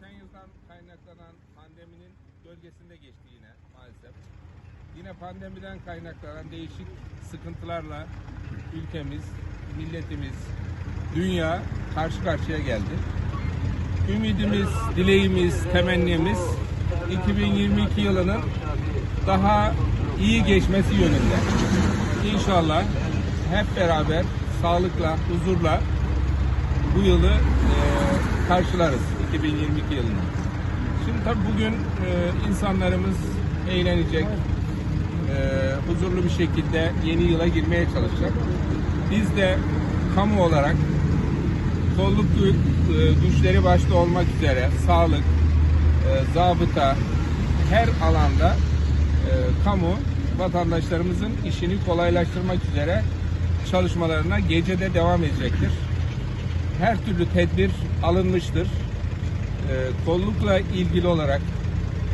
geçen yıldan kaynaklanan pandeminin gölgesinde geçti yine maalesef. Yine pandemiden kaynaklanan değişik sıkıntılarla ülkemiz, milletimiz, dünya karşı karşıya geldi. Ümidimiz, dileğimiz, temennimiz 2022 yılının daha iyi geçmesi yönünde. İnşallah hep beraber sağlıkla, huzurla bu yılı e, karşılarız 2022 yılını. Şimdi tabii bugün e, insanlarımız eğlenecek, e, huzurlu bir şekilde yeni yıla girmeye çalışacak. Biz de kamu olarak kolluk e, güçleri başta olmak üzere sağlık, e, zabıta her alanda e, kamu vatandaşlarımızın işini kolaylaştırmak üzere çalışmalarına gecede devam edecektir. Her türlü tedbir alınmıştır. E, kollukla ilgili olarak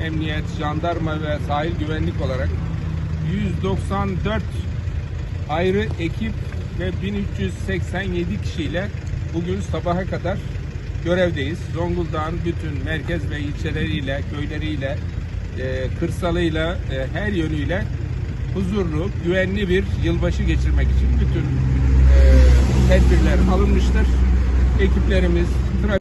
emniyet, jandarma ve sahil güvenlik olarak 194 ayrı ekip ve 1387 kişiyle bugün sabaha kadar görevdeyiz. Zonguldak'ın bütün merkez ve ilçeleriyle, köyleriyle, e, kırsalıyla, e, her yönüyle huzurlu, güvenli bir yılbaşı geçirmek için bütün e, tedbirler alınmıştır. Ekiplerimiz, trafik